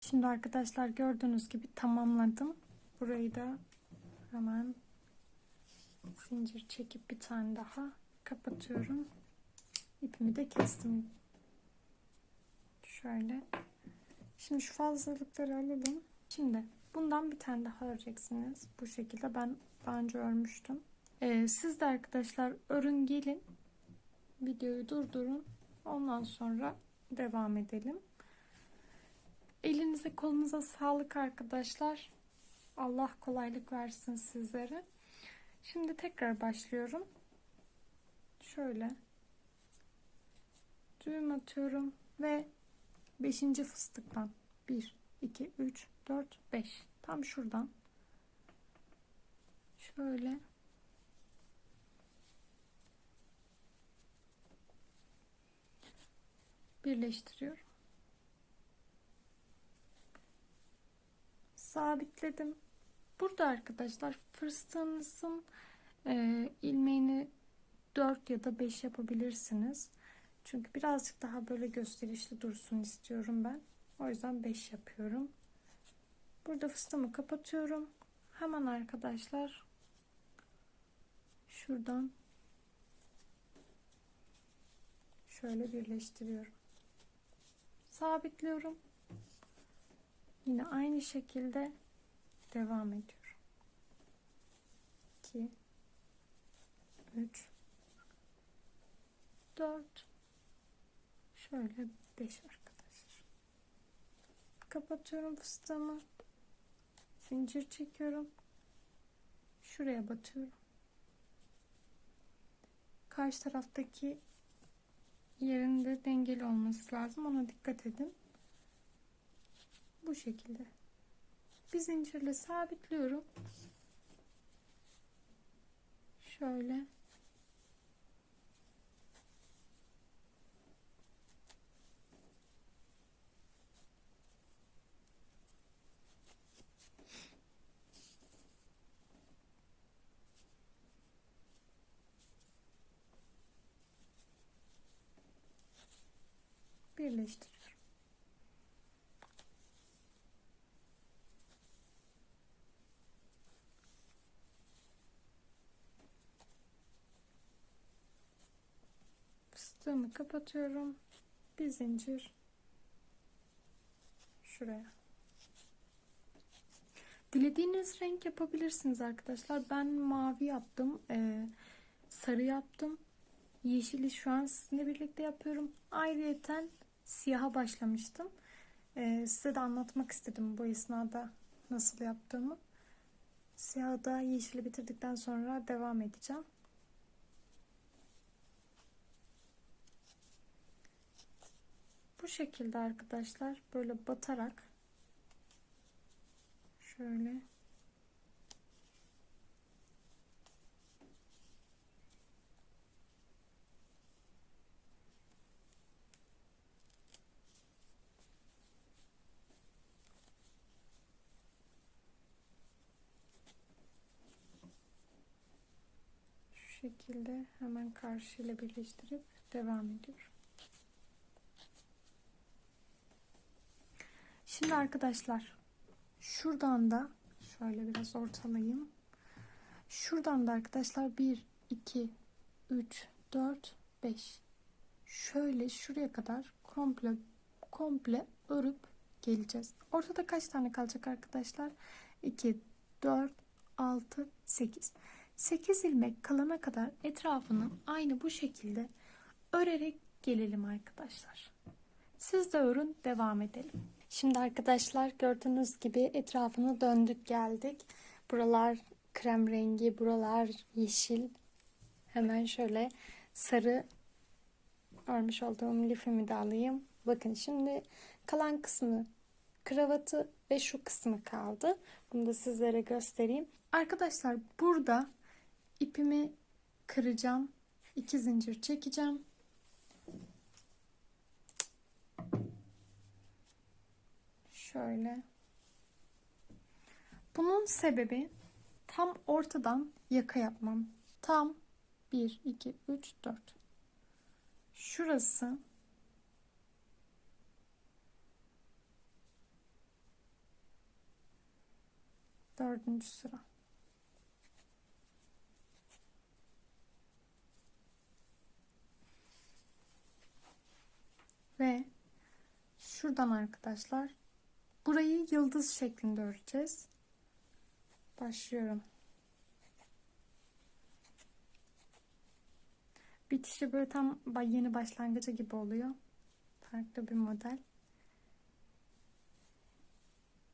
Şimdi arkadaşlar gördüğünüz gibi tamamladım. Burayı da hemen zincir çekip bir tane daha kapatıyorum. İpimi de kestim. Şöyle. Şimdi şu fazlalıkları alalım. Şimdi bundan bir tane daha öreceksiniz. Bu şekilde ben daha önce örmüştüm. Ee, siz de arkadaşlar örün gelin. Videoyu durdurun. Ondan sonra devam edelim. Elinize kolunuza sağlık arkadaşlar. Allah kolaylık versin sizlere. Şimdi tekrar başlıyorum. Şöyle düğüm atıyorum ve 5. fıstıktan 1 2 3 4 5 tam şuradan şöyle birleştiriyorum. Sabitledim. Burada arkadaşlar fıstığınızın e, ilmeğini 4 ya da 5 yapabilirsiniz. Çünkü birazcık daha böyle gösterişli dursun istiyorum ben. O yüzden 5 yapıyorum. Burada fıstığımı kapatıyorum. Hemen arkadaşlar şuradan şöyle birleştiriyorum. Sabitliyorum. Yine aynı şekilde devam ediyorum. 2 3 4 şöyle 5 arkadaşlar. Kapatıyorum fıstığımı. Zincir çekiyorum. Şuraya batıyorum. Karşı taraftaki yerinde dengeli olması lazım. Ona dikkat edin. Bu şekilde. Bir zincirle sabitliyorum. Şöyle. birleştiriyorum. Fıstığımı kapatıyorum. Bir zincir şuraya. Dilediğiniz renk yapabilirsiniz arkadaşlar. Ben mavi yaptım. Ee, sarı yaptım. Yeşili şu an sizinle birlikte yapıyorum. Ayrıyeten siyaha başlamıştım. Ee, size de anlatmak istedim bu esnada nasıl yaptığımı. Siyahı da yeşili bitirdikten sonra devam edeceğim. Bu şekilde arkadaşlar böyle batarak şöyle şekilde hemen karşıyla birleştirip devam ediyorum. Şimdi arkadaşlar şuradan da şöyle biraz ortalayayım. Şuradan da arkadaşlar 1 2 3 4 5 şöyle şuraya kadar komple komple örüp geleceğiz. Ortada kaç tane kalacak arkadaşlar? 2 4 6 8 8 ilmek kalana kadar etrafını aynı bu şekilde örerek gelelim arkadaşlar. Siz de örün devam edelim. Şimdi arkadaşlar gördüğünüz gibi etrafını döndük geldik. Buralar krem rengi, buralar yeşil. Hemen şöyle sarı örmüş olduğum lifimi de alayım. Bakın şimdi kalan kısmı kravatı ve şu kısmı kaldı. Bunu da sizlere göstereyim. Arkadaşlar burada ipimi kıracağım. iki zincir çekeceğim. Şöyle. Bunun sebebi tam ortadan yaka yapmam. Tam 1, 2, 3, 4. Şurası Dördüncü sıra. Ve şuradan arkadaşlar burayı yıldız şeklinde öreceğiz. Başlıyorum. Bitişi böyle tam yeni başlangıcı gibi oluyor. Farklı bir model.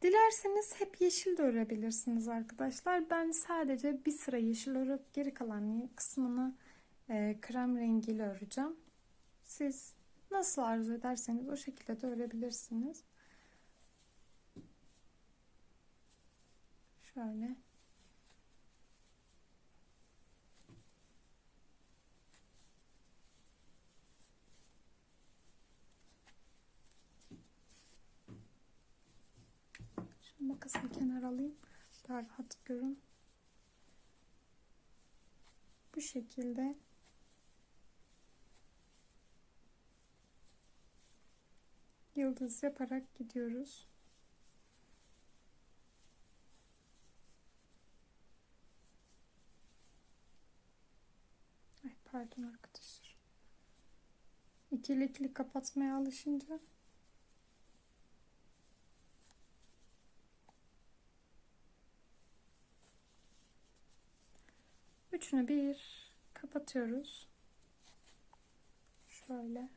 Dilerseniz hep yeşil de örebilirsiniz arkadaşlar. Ben sadece bir sıra yeşil örüp geri kalan kısmını e, krem rengiyle öreceğim. Siz nasıl arzu ederseniz o şekilde de örebilirsiniz. Şöyle. Şimdi makasını kenara alayım. Daha rahat görün. Bu şekilde yıldız yaparak gidiyoruz. Pardon arkadaşlar. İkili ikili kapatmaya alışınca Üçünü bir kapatıyoruz. Şöyle.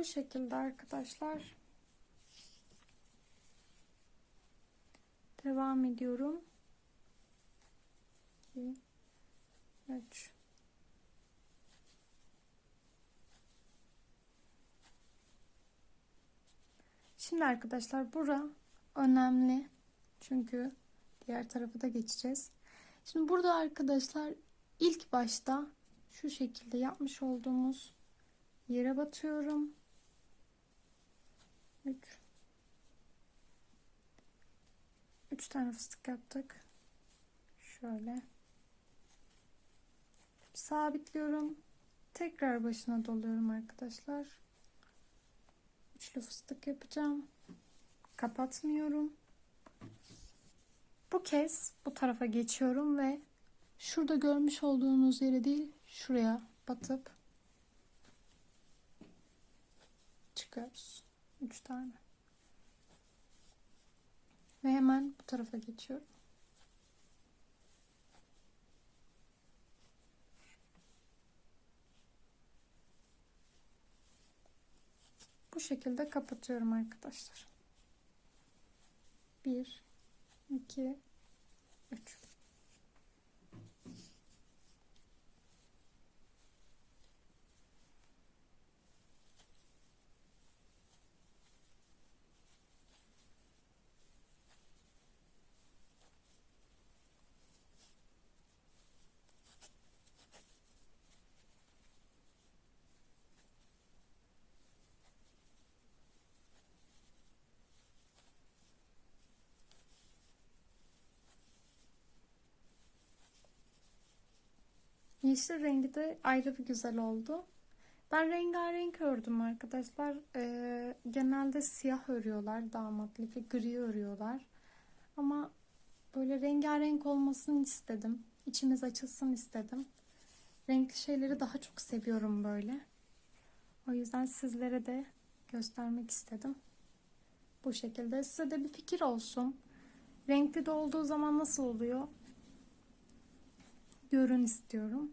Bu şekilde arkadaşlar. Devam ediyorum. 2 3 Şimdi arkadaşlar bura önemli. Çünkü diğer tarafı da geçeceğiz. Şimdi burada arkadaşlar ilk başta şu şekilde yapmış olduğumuz yere batıyorum. 3 3 tane fıstık yaptık. Şöyle sabitliyorum. Tekrar başına doluyorum arkadaşlar. Üçlü fıstık yapacağım. Kapatmıyorum. Bu kez bu tarafa geçiyorum ve şurada görmüş olduğunuz yere değil şuraya batıp çıkıyoruz. 3 tane. Ve hemen bu tarafa geçiyorum. Bu şekilde kapatıyorum arkadaşlar. 1 2 3 Yeşil rengi de ayrı bir güzel oldu. Ben rengarenk ördüm arkadaşlar. Ee, genelde siyah örüyorlar damatlık ve gri örüyorlar. Ama böyle rengarenk olmasını istedim. İçimiz açılsın istedim. Renkli şeyleri daha çok seviyorum böyle. O yüzden sizlere de göstermek istedim. Bu şekilde size de bir fikir olsun. Renkli de olduğu zaman nasıl oluyor? görün istiyorum.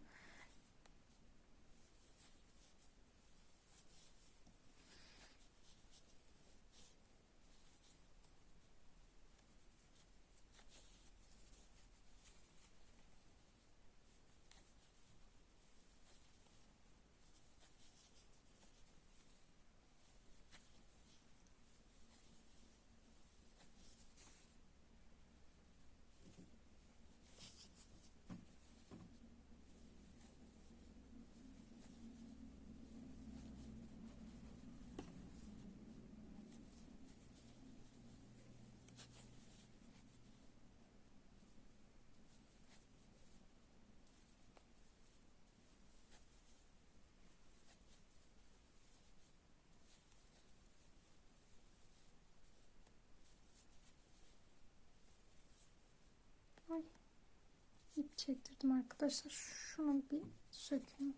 İp çektirdim arkadaşlar. Şunu bir sökeyim.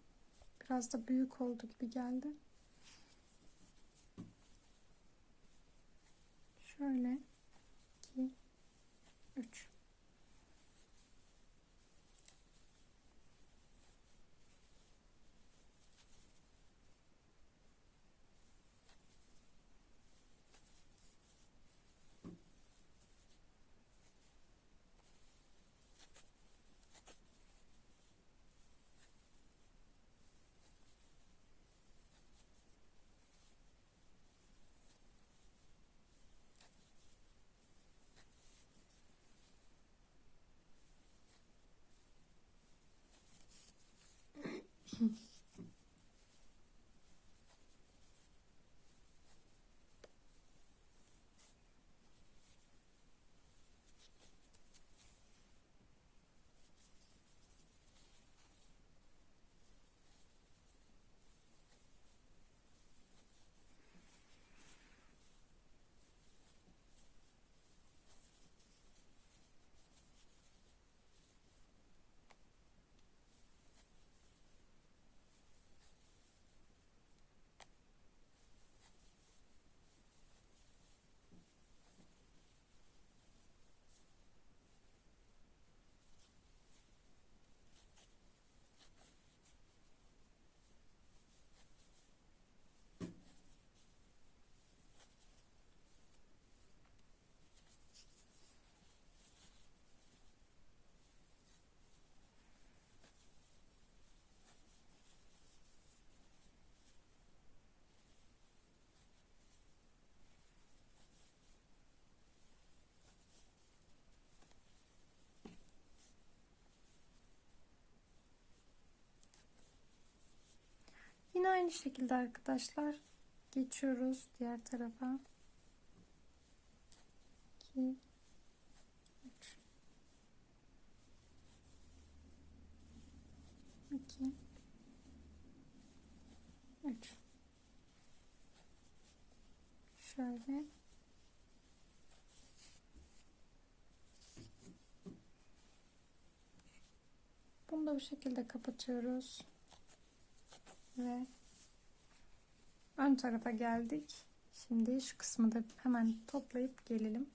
Biraz da büyük oldu gibi geldi. Şöyle 2 3 Hmm. aynı şekilde arkadaşlar. Geçiyoruz diğer tarafa. 2 3 2 3 Şöyle. Bunu da bu şekilde kapatıyoruz. Ve ön tarafa geldik. Şimdi şu kısmı da hemen toplayıp gelelim.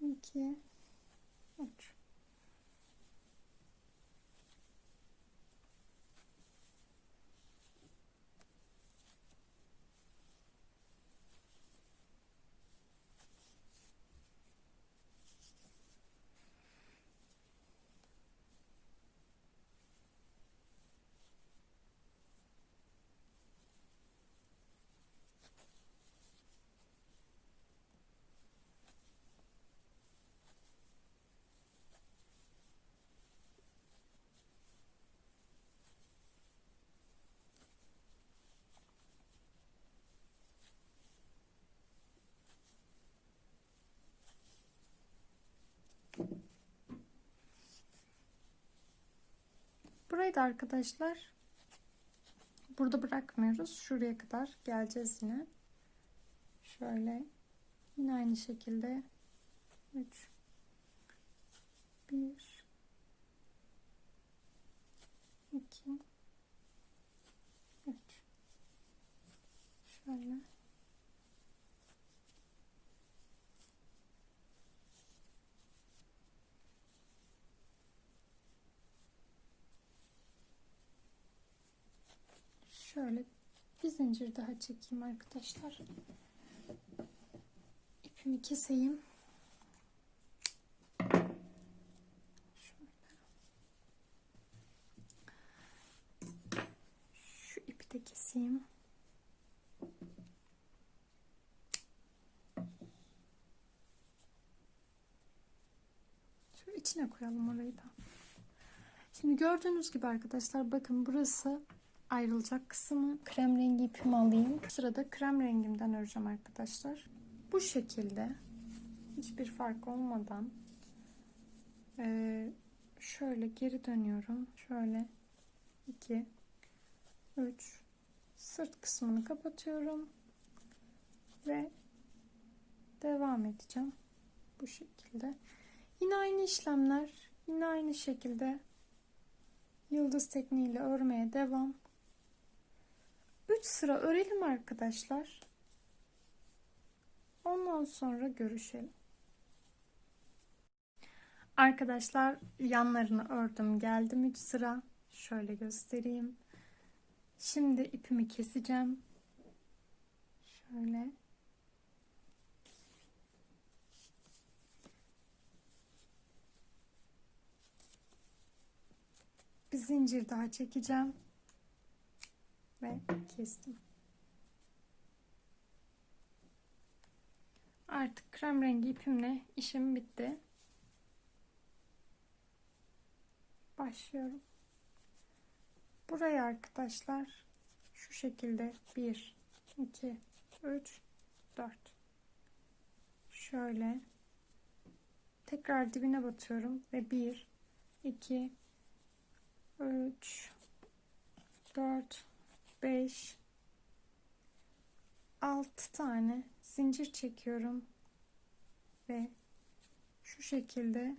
İki, Burayı da arkadaşlar. Burada bırakmıyoruz. Şuraya kadar geleceğiz yine. Şöyle yine aynı şekilde. 3 1 2 3 şöyle Şöyle bir zincir daha çekeyim arkadaşlar. İpimi keseyim. Şu ipi de keseyim. Şöyle içine koyalım orayı da. Şimdi gördüğünüz gibi arkadaşlar bakın burası ayrılacak kısmı. Krem rengi ipimi alayım. Sırada krem rengimden öreceğim arkadaşlar. Bu şekilde hiçbir fark olmadan şöyle geri dönüyorum. Şöyle 2 3 sırt kısmını kapatıyorum ve edeceğim. Bu şekilde. Yine aynı işlemler. Yine aynı şekilde yıldız tekniğiyle örmeye devam. 3 sıra örelim arkadaşlar. Ondan sonra görüşelim. Arkadaşlar yanlarını ördüm geldim 3 sıra. Şöyle göstereyim. Şimdi ipimi keseceğim. Şöyle. Bir zincir daha çekeceğim. Ve kestim. Artık krem rengi ipimle işim bitti. Başlıyorum. Buraya arkadaşlar şu şekilde 1 2 3 4 şöyle tekrar dibine batıyorum ve 1 2 3 4 5 6 tane zincir çekiyorum ve şu şekilde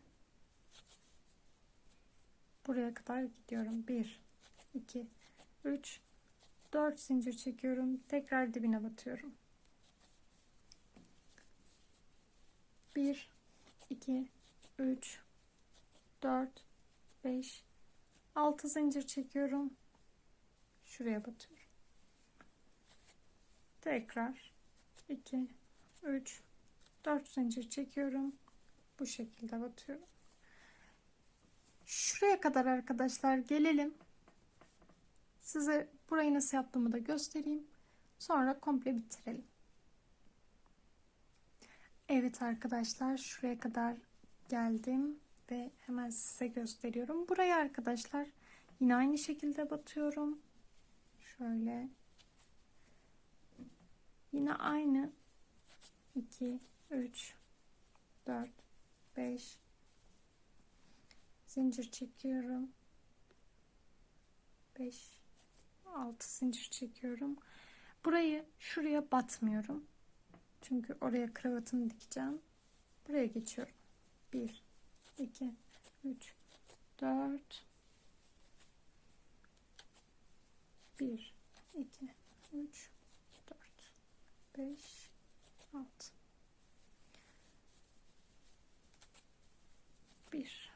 buraya kadar gidiyorum. 1 2 3 4 zincir çekiyorum. Tekrar dibine batıyorum. 1 2 3 4 5 6 zincir çekiyorum şuraya batıyorum. Tekrar. 2 3 4 zincir çekiyorum. Bu şekilde batıyorum. Şuraya kadar arkadaşlar gelelim. Size burayı nasıl yaptığımı da göstereyim. Sonra komple bitirelim. Evet arkadaşlar şuraya kadar geldim ve hemen size gösteriyorum. Buraya arkadaşlar yine aynı şekilde batıyorum şöyle. Yine aynı. 2 3 4 5 zincir çekiyorum. 5 6 zincir çekiyorum. Burayı şuraya batmıyorum. Çünkü oraya kravatını dikeceğim. Buraya geçiyorum. 1 2 3 4 1 2 3 4 5 6 1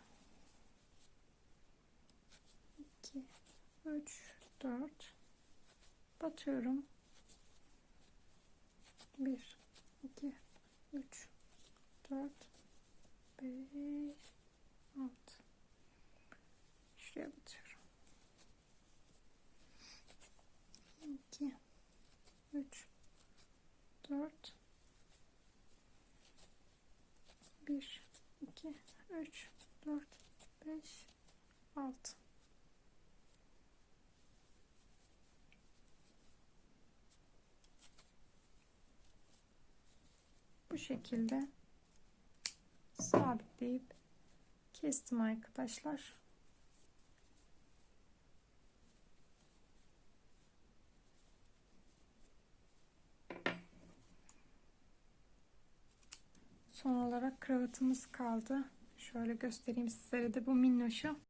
2 3 4 batıyorum. 1 2 3 4 5 6 şuraya batıyorum 2 3 4 1 2 3 4 5 6 bu şekilde sabitleyip kestim arkadaşlar. Son olarak kravatımız kaldı. Şöyle göstereyim sizlere de bu minnoşu.